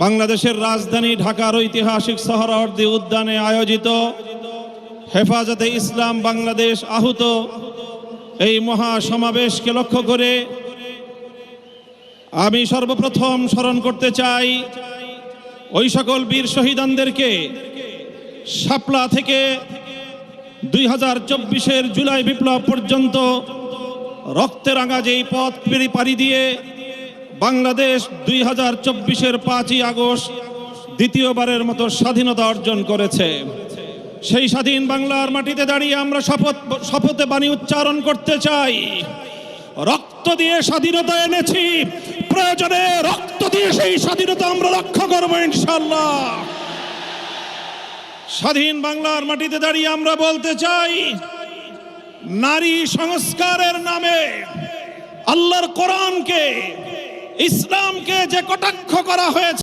বাংলাদেশের রাজধানী ঢাকার ঐতিহাসিক সহরাওয়ার্দী উদ্যানে আয়োজিত হেফাজতে ইসলাম বাংলাদেশ আহুত এই মহা সমাবেশকে লক্ষ্য করে আমি সর্বপ্রথম স্মরণ করতে চাই ওই সকল বীর শহীদানদেরকে শাপলা থেকে দুই হাজার চব্বিশের জুলাই বিপ্লব পর্যন্ত রক্তের রাঙা যেই পথ পাড়ি দিয়ে বাংলাদেশ দুই হাজার চব্বিশের পাঁচই আগস্ট দ্বিতীয়বারের মতো স্বাধীনতা অর্জন করেছে। সেই স্বাধীন বাংলার মাটিতে দাঁড়িয়ে আমরা শপথ, শপথে বাণী উচ্চারণ করতে চাই। রক্ত দিয়ে স্বাধীনতা এনেছি, প্রয়োজনে রক্ত দিয়ে সেই স্বাধীনতা আমরা রক্ষা করব ইনশাল্লাহ স্বাধীন বাংলার মাটিতে দাঁড়িয়ে আমরা বলতে চাই, নারী সংস্কারের নামে আল্লাহর কোরআনকে ইসলামকে যে কটাক্ষ করা হয়েছে